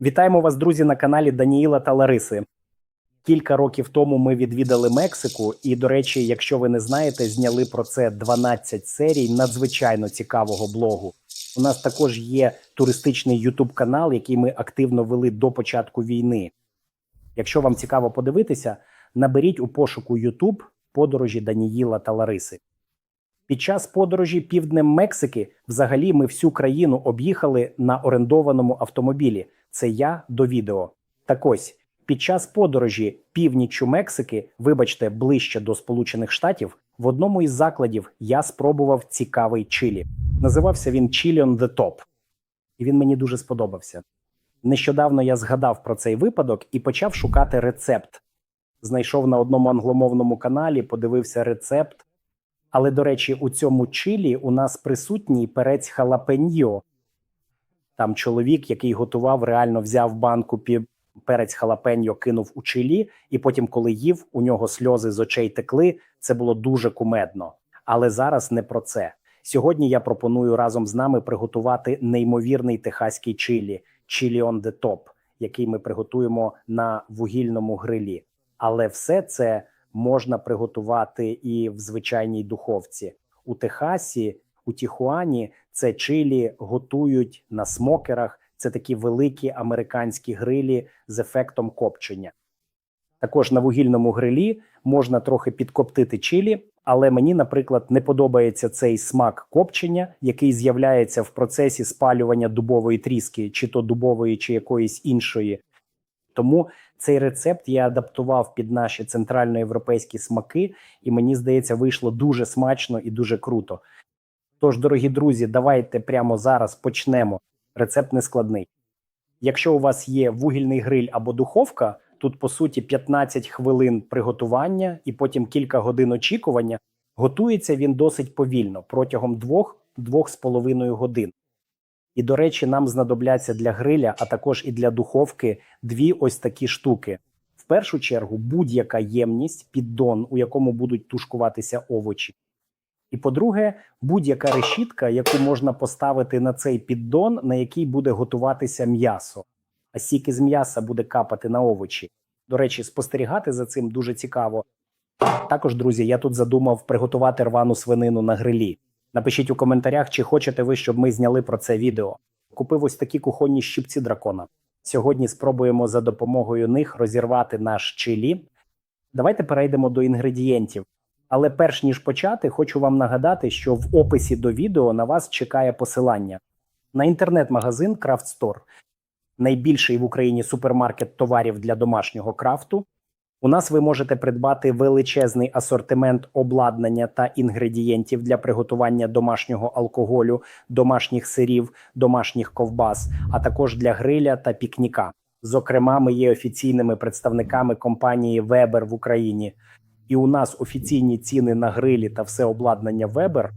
Вітаємо вас, друзі, на каналі Даніїла та Лариси. Кілька років тому ми відвідали Мексику, і, до речі, якщо ви не знаєте, зняли про це 12 серій надзвичайно цікавого блогу. У нас також є туристичний Ютуб канал, який ми активно вели до початку війни. Якщо вам цікаво подивитися, наберіть у пошуку Ютуб подорожі Даніїла та Лариси. Під час подорожі півднем Мексики взагалі ми всю країну об'їхали на орендованому автомобілі. Це я до відео. Так ось під час подорожі північчю Мексики, вибачте, ближче до Сполучених Штатів, в одному із закладів я спробував цікавий чилі. Називався він Chili on the Top. І він мені дуже сподобався. Нещодавно я згадав про цей випадок і почав шукати рецепт. Знайшов на одному англомовному каналі, подивився рецепт. Але, до речі, у цьому чилі у нас присутній перець халапеньо. Там чоловік, який готував, реально взяв банку пі- перець халапеньо, кинув у чилі, і потім, коли їв, у нього сльози з очей текли. Це було дуже кумедно. Але зараз не про це. Сьогодні я пропоную разом з нами приготувати неймовірний техаський чилі чилі on the top, який ми приготуємо на вугільному грилі. Але все це можна приготувати і в звичайній духовці. У Техасі, у Тіхуані це чилі готують на смокерах. Це такі великі американські грилі з ефектом копчення. Також на вугільному грилі можна трохи підкоптити чилі, але мені, наприклад, не подобається цей смак копчення, який з'являється в процесі спалювання дубової тріски, чи то дубової, чи якоїсь іншої. Тому цей рецепт я адаптував під наші центральноєвропейські смаки, і мені здається, вийшло дуже смачно і дуже круто. Тож, дорогі друзі, давайте прямо зараз почнемо. Рецепт не складний. Якщо у вас є вугільний гриль або духовка, тут по суті 15 хвилин приготування і потім кілька годин очікування. Готується він досить повільно протягом 2-2,5 годин. І, до речі, нам знадобляться для гриля, а також і для духовки дві ось такі штуки. В першу чергу, будь-яка ємність, піддон, у якому будуть тушкуватися овочі. І по-друге, будь-яка решітка, яку можна поставити на цей піддон, на який буде готуватися м'ясо. А сік із м'яса буде капати на овочі. До речі, спостерігати за цим дуже цікаво. Також, друзі, я тут задумав приготувати рвану свинину на грилі. Напишіть у коментарях, чи хочете ви, щоб ми зняли про це відео. Купив ось такі кухонні щипці дракона. Сьогодні спробуємо за допомогою них розірвати наш чилі. Давайте перейдемо до інгредієнтів. Але перш ніж почати, хочу вам нагадати, що в описі до відео на вас чекає посилання на інтернет-магазин Craft Store, найбільший в Україні супермаркет товарів для домашнього крафту. У нас ви можете придбати величезний асортимент обладнання та інгредієнтів для приготування домашнього алкоголю, домашніх сирів, домашніх ковбас, а також для гриля та пікніка. Зокрема, ми є офіційними представниками компанії Weber в Україні, і у нас офіційні ціни на грилі та все обладнання Weber.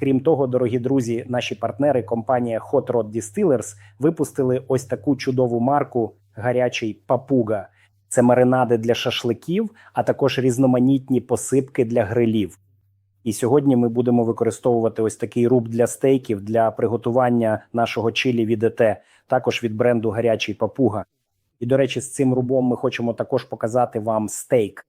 Крім того, дорогі друзі, наші партнери, компанія Hot Rod Distillers, випустили ось таку чудову марку гарячий папуга. Це маринади для шашликів, а також різноманітні посипки для грилів. І сьогодні ми будемо використовувати ось такий руб для стейків для приготування нашого чилі від ЕТ, також від бренду Гарячий Папуга. І, до речі, з цим рубом ми хочемо також показати вам стейк.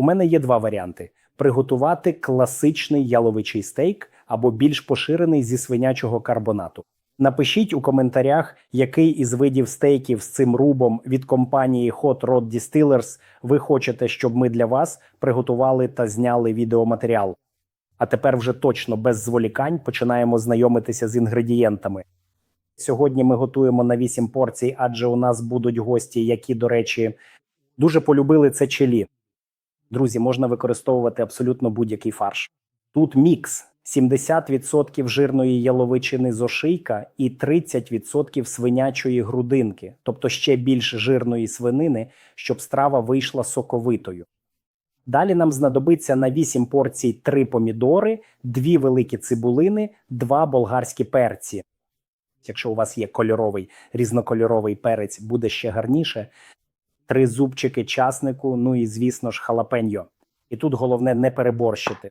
У мене є два варіанти: приготувати класичний яловичий стейк або більш поширений зі свинячого карбонату. Напишіть у коментарях, який із видів стейків з цим рубом від компанії Hot Rod Distillers ви хочете, щоб ми для вас приготували та зняли відеоматеріал. А тепер вже точно без зволікань починаємо знайомитися з інгредієнтами. Сьогодні ми готуємо на 8 порцій, адже у нас будуть гості, які, до речі, дуже полюбили це чилі. Друзі, можна використовувати абсолютно будь-який фарш. Тут мікс 70% жирної яловичини з ошийка і 30% свинячої грудинки, тобто ще більш жирної свинини, щоб страва вийшла соковитою. Далі нам знадобиться на 8 порцій 3 помідори, 2 великі цибулини, 2 болгарські перці. Якщо у вас є кольоровий різнокольоровий перець, буде ще гарніше. Три зубчики часнику, ну і звісно ж халапеньо. І тут головне не переборщити.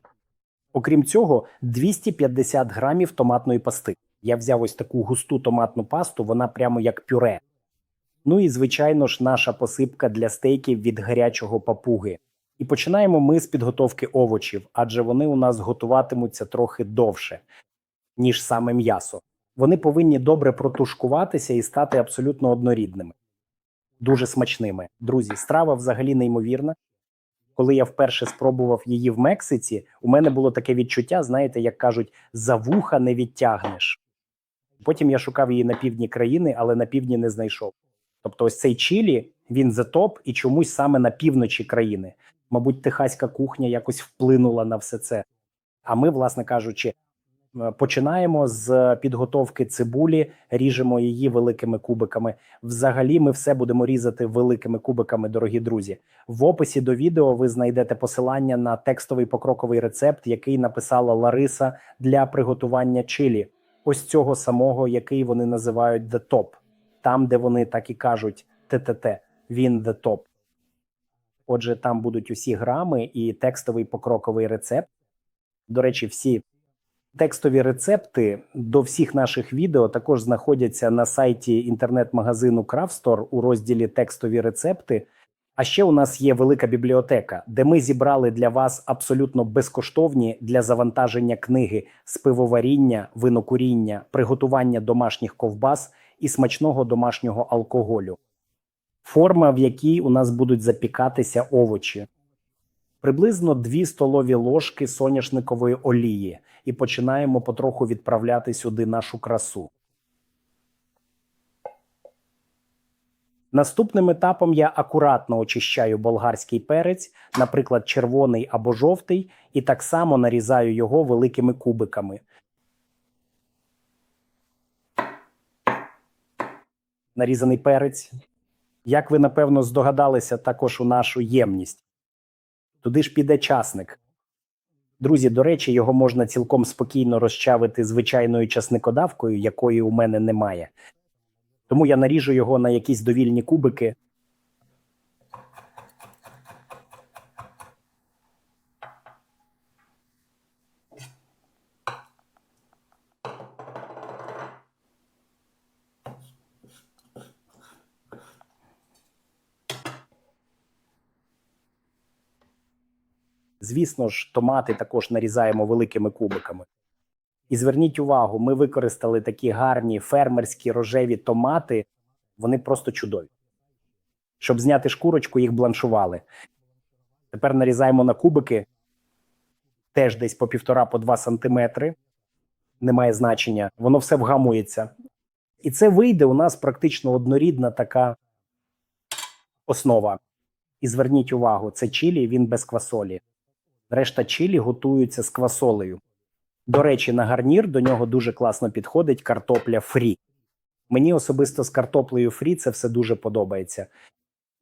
Окрім цього, 250 грамів томатної пасти. Я взяв ось таку густу томатну пасту, вона прямо як пюре. Ну і звичайно ж, наша посипка для стейків від гарячого папуги. І починаємо ми з підготовки овочів, адже вони у нас готуватимуться трохи довше, ніж саме м'ясо. Вони повинні добре протушкуватися і стати абсолютно однорідними, дуже смачними. Друзі, страва взагалі неймовірна. Коли я вперше спробував її в Мексиці, у мене було таке відчуття, знаєте, як кажуть, за вуха не відтягнеш. Потім я шукав її на півдні країни, але на півдні не знайшов. Тобто, ось цей чілі він за топ і чомусь саме на півночі країни. Мабуть, техаська кухня якось вплинула на все це. А ми, власне кажучи, починаємо з підготовки цибулі, ріжемо її великими кубиками. Взагалі, ми все будемо різати великими кубиками, дорогі друзі. В описі до відео ви знайдете посилання на текстовий покроковий рецепт, який написала Лариса для приготування чилі. Ось цього самого, який вони називають The Top. Там, де вони так і кажуть ТТТ, він The Top. Отже, там будуть усі грами і текстовий покроковий рецепт. До речі, всі текстові рецепти до всіх наших відео також знаходяться на сайті інтернет-магазину Крафстор у розділі Текстові рецепти. А ще у нас є велика бібліотека, де ми зібрали для вас абсолютно безкоштовні для завантаження книги з пивоваріння, винокуріння, приготування домашніх ковбас і смачного домашнього алкоголю. Форма, в якій у нас будуть запікатися овочі. Приблизно 2 столові ложки соняшникової олії, і починаємо потроху відправляти сюди нашу красу. Наступним етапом я акуратно очищаю болгарський перець, наприклад, червоний або жовтий, і так само нарізаю його великими кубиками. Нарізаний перець. Як ви напевно здогадалися, також у нашу ємність. Туди ж піде часник. Друзі, до речі, його можна цілком спокійно розчавити звичайною часникодавкою, якої у мене немає. Тому я наріжу його на якісь довільні кубики. Звісно ж, томати також нарізаємо великими кубиками. І зверніть увагу, ми використали такі гарні фермерські рожеві томати, вони просто чудові. Щоб зняти шкурочку, їх бланшували. Тепер нарізаємо на кубики теж десь по півтора по два сантиметри. Немає значення, воно все вгамується. І це вийде у нас практично однорідна така основа. І зверніть увагу, це чилі, він без квасолі. Решта чилі готуються з квасолею. До речі, на гарнір до нього дуже класно підходить картопля фрі. Мені особисто з картоплею фрі це все дуже подобається.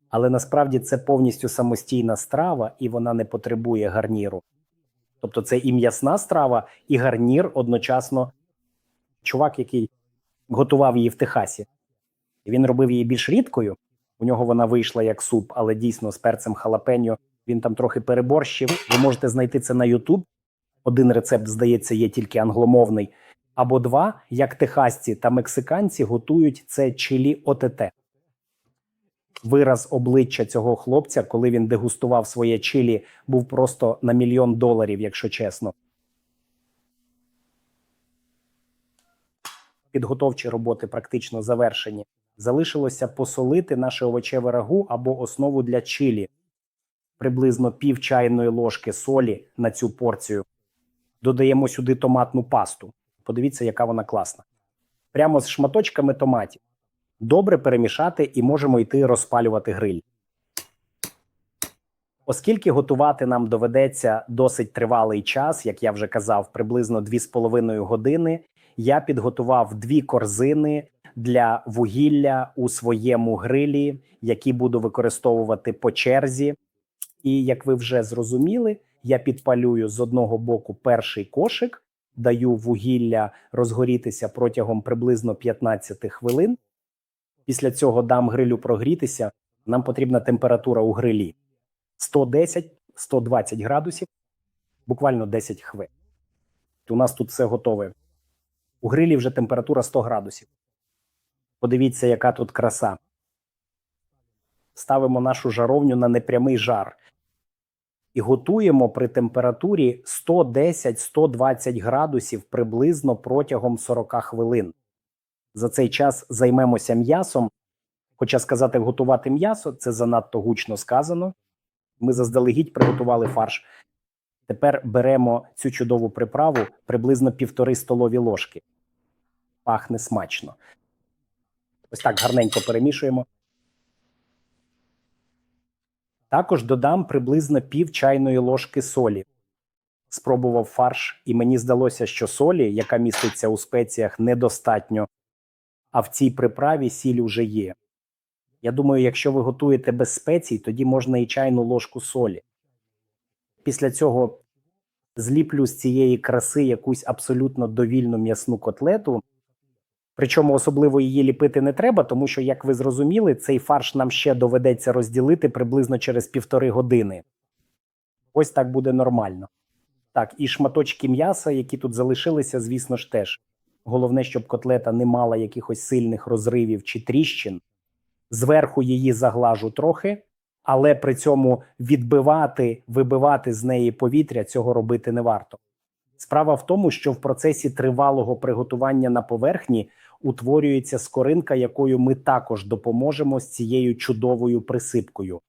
Але насправді це повністю самостійна страва, і вона не потребує гарніру. Тобто це і м'ясна страва, і гарнір одночасно. Чувак, який готував її в Техасі, він робив її більш рідкою. У нього вона вийшла як суп, але дійсно з перцем халапеньо він там трохи переборщив. Ви можете знайти це на YouTube. Один рецепт, здається, є тільки англомовний, або два, як техасці та мексиканці готують це чилі ОТТ. Вираз обличчя цього хлопця, коли він дегустував своє чилі, був просто на мільйон доларів, якщо чесно. Підготовчі роботи практично завершені. Залишилося посолити наше овочеве рагу або основу для чилі. Приблизно пів чайної ложки солі на цю порцію. Додаємо сюди томатну пасту. Подивіться, яка вона класна. Прямо з шматочками томатів. Добре перемішати і можемо йти розпалювати гриль. Оскільки готувати нам доведеться досить тривалий час, як я вже казав, приблизно 2,5 години, я підготував дві корзини для вугілля у своєму грилі, які буду використовувати по черзі. І як ви вже зрозуміли, я підпалюю з одного боку перший кошик, даю вугілля розгорітися протягом приблизно 15 хвилин. Після цього дам грилю прогрітися. Нам потрібна температура у грилі 110-120 градусів, буквально 10 хвилин. У нас тут все готове. У грилі вже температура 100 градусів. Подивіться, яка тут краса. Ставимо нашу жаровню на непрямий жар і готуємо при температурі 110-120 градусів приблизно протягом 40 хвилин. За цей час займемося м'ясом. Хоча сказати готувати м'ясо це занадто гучно сказано. Ми заздалегідь приготували фарш. Тепер беремо цю чудову приправу приблизно півтори столові ложки. Пахне смачно. Ось так гарненько перемішуємо. Також додам приблизно пів чайної ложки солі. Спробував фарш, і мені здалося, що солі, яка міститься у спеціях, недостатньо. А в цій приправі сіль уже є. Я думаю, якщо ви готуєте без спецій, тоді можна і чайну ложку солі. Після цього зліплю з цієї краси якусь абсолютно довільну м'ясну котлету. Причому особливо її ліпити не треба, тому що, як ви зрозуміли, цей фарш нам ще доведеться розділити приблизно через півтори години. Ось так буде нормально. Так, і шматочки м'яса, які тут залишилися, звісно ж теж. Головне, щоб котлета не мала якихось сильних розривів чи тріщин. Зверху її заглажу трохи, але при цьому відбивати, вибивати з неї повітря цього робити не варто. Справа в тому, що в процесі тривалого приготування на поверхні утворюється скоринка, якою ми також допоможемо з цією чудовою присипкою.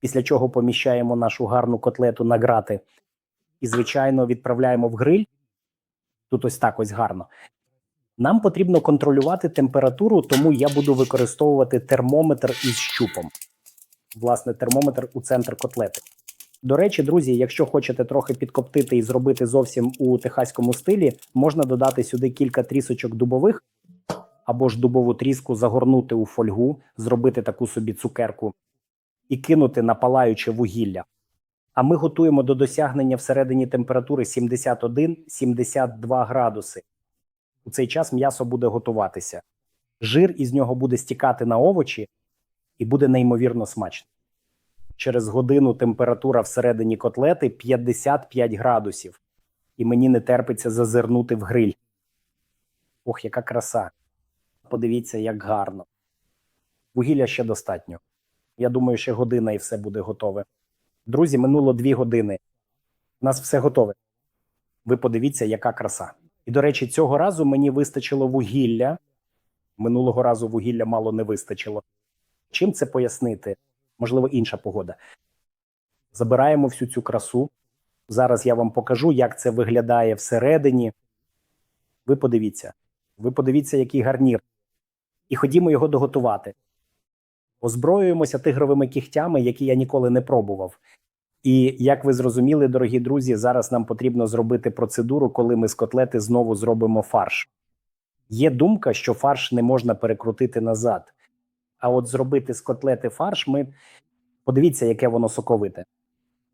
Після чого поміщаємо нашу гарну котлету на грати і, звичайно, відправляємо в гриль. Тут ось так ось гарно. Нам потрібно контролювати температуру, тому я буду використовувати термометр із щупом. Власне, термометр у центр котлети. До речі, друзі, якщо хочете трохи підкоптити і зробити зовсім у техаському стилі, можна додати сюди кілька трісочок дубових або ж дубову тріску загорнути у фольгу, зробити таку собі цукерку і кинути на палаюче вугілля. А ми готуємо до досягнення всередині температури 71-72 градуси. У цей час м'ясо буде готуватися. Жир із нього буде стікати на овочі і буде неймовірно смачно. Через годину температура всередині котлети 55 градусів, і мені не терпиться зазирнути в гриль. Ох, яка краса! Подивіться, як гарно. Вугілля ще достатньо. Я думаю, ще година і все буде готове. Друзі, минуло дві години. У нас все готове. Ви подивіться, яка краса. І, до речі, цього разу мені вистачило вугілля. Минулого разу вугілля мало не вистачило. Чим це пояснити? Можливо, інша погода. Забираємо всю цю красу. Зараз я вам покажу, як це виглядає всередині. Ви подивіться. Ви подивіться, який гарнір. І ходімо його доготувати. Озброюємося тигровими кігтями, які я ніколи не пробував. І як ви зрозуміли, дорогі друзі, зараз нам потрібно зробити процедуру, коли ми з котлети знову зробимо фарш. Є думка, що фарш не можна перекрутити назад. А от зробити з котлети фарш, ми подивіться, яке воно соковите.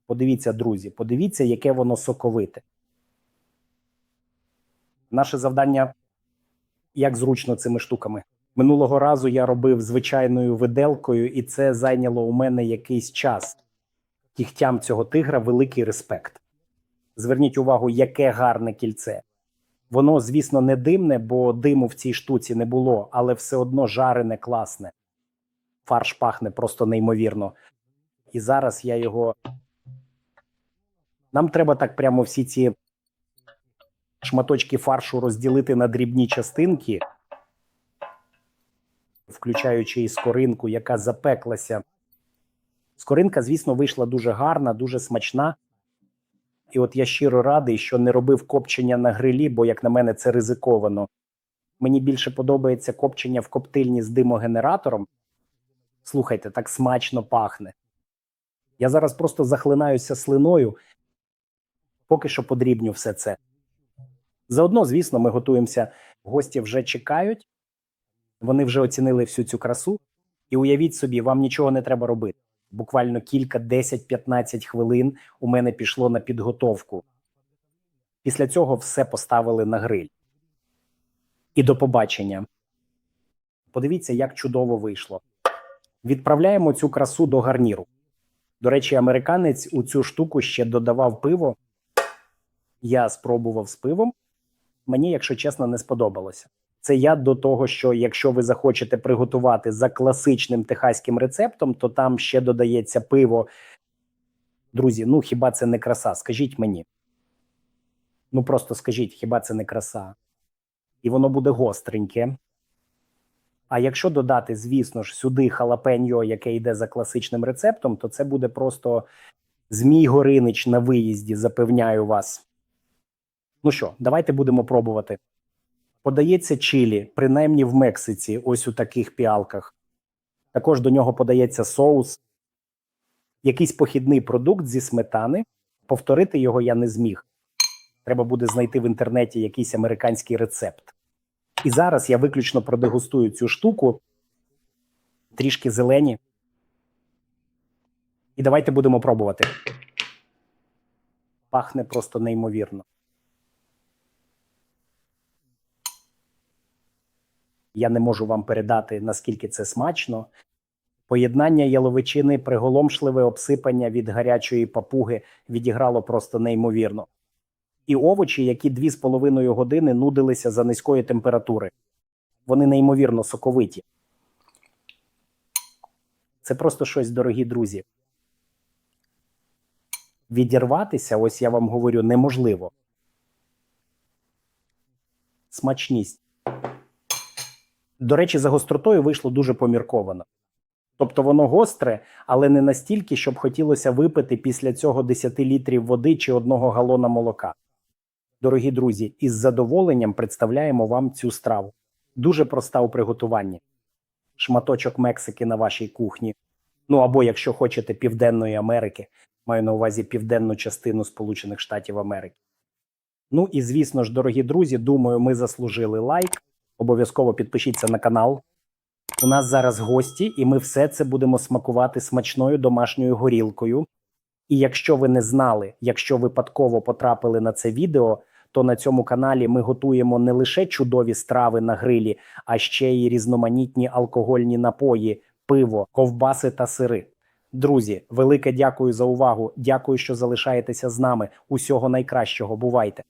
Подивіться, друзі, подивіться, яке воно соковите. Наше завдання як зручно цими штуками. Минулого разу я робив звичайною виделкою, і це зайняло у мене якийсь час. Кігтям цього тигра великий респект. Зверніть увагу, яке гарне кільце. Воно, звісно, не димне, бо диму в цій штуці не було, але все одно жарене класне. Фарш пахне просто неймовірно. І зараз я його. Нам треба так прямо всі ці шматочки фаршу розділити на дрібні частинки, включаючи і скоринку, яка запеклася. Скоринка, звісно, вийшла дуже гарна, дуже смачна. І от я щиро радий, що не робив копчення на грилі, бо, як на мене, це ризиковано. Мені більше подобається копчення в коптильні з димогенератором. Слухайте, так смачно пахне. Я зараз просто захлинаюся слиною, поки що подрібню все це. Заодно, звісно, ми готуємося. Гості вже чекають, вони вже оцінили всю цю красу. І уявіть собі, вам нічого не треба робити. Буквально кілька 10-15 хвилин у мене пішло на підготовку. Після цього все поставили на гриль. І до побачення. Подивіться, як чудово вийшло. Відправляємо цю красу до гарніру. До речі, американець у цю штуку ще додавав пиво. Я спробував з пивом. Мені, якщо чесно, не сподобалося. Це я до того, що якщо ви захочете приготувати за класичним техаським рецептом, то там ще додається пиво. Друзі, ну хіба це не краса? Скажіть мені. Ну просто скажіть, хіба це не краса? І воно буде гостреньке. А якщо додати, звісно ж, сюди халапеньо, яке йде за класичним рецептом, то це буде просто Змій Горинич на виїзді, запевняю вас. Ну що, давайте будемо пробувати. Подається чилі, принаймні в Мексиці, ось у таких піалках. Також до нього подається соус, якийсь похідний продукт зі сметани. Повторити його я не зміг. Треба буде знайти в інтернеті якийсь американський рецепт. І зараз я виключно продегустую цю штуку. Трішки зелені. І давайте будемо пробувати. Пахне просто неймовірно. Я не можу вам передати, наскільки це смачно. Поєднання яловичини, приголомшливе обсипання від гарячої папуги відіграло просто неймовірно. І овочі, які дві з половиною години нудилися за низької температури. Вони неймовірно соковиті. Це просто щось, дорогі друзі. Відірватися, ось я вам говорю, неможливо. Смачність. До речі, за гостротою вийшло дуже помірковано. Тобто воно гостре, але не настільки, щоб хотілося випити після цього 10 літрів води чи одного галона молока. Дорогі друзі, із задоволенням представляємо вам цю страву. Дуже проста у приготуванні. Шматочок Мексики на вашій кухні. Ну або якщо хочете Південної Америки, маю на увазі південну частину Сполучених Штатів Америки. Ну і звісно ж, дорогі друзі, думаю, ми заслужили лайк. Обов'язково підпишіться на канал. У нас зараз гості, і ми все це будемо смакувати смачною домашньою горілкою. І якщо ви не знали, якщо випадково потрапили на це відео, то на цьому каналі ми готуємо не лише чудові страви на грилі, а ще й різноманітні алкогольні напої, пиво, ковбаси та сири. Друзі, велике дякую за увагу. Дякую, що залишаєтеся з нами. Усього найкращого. Бувайте!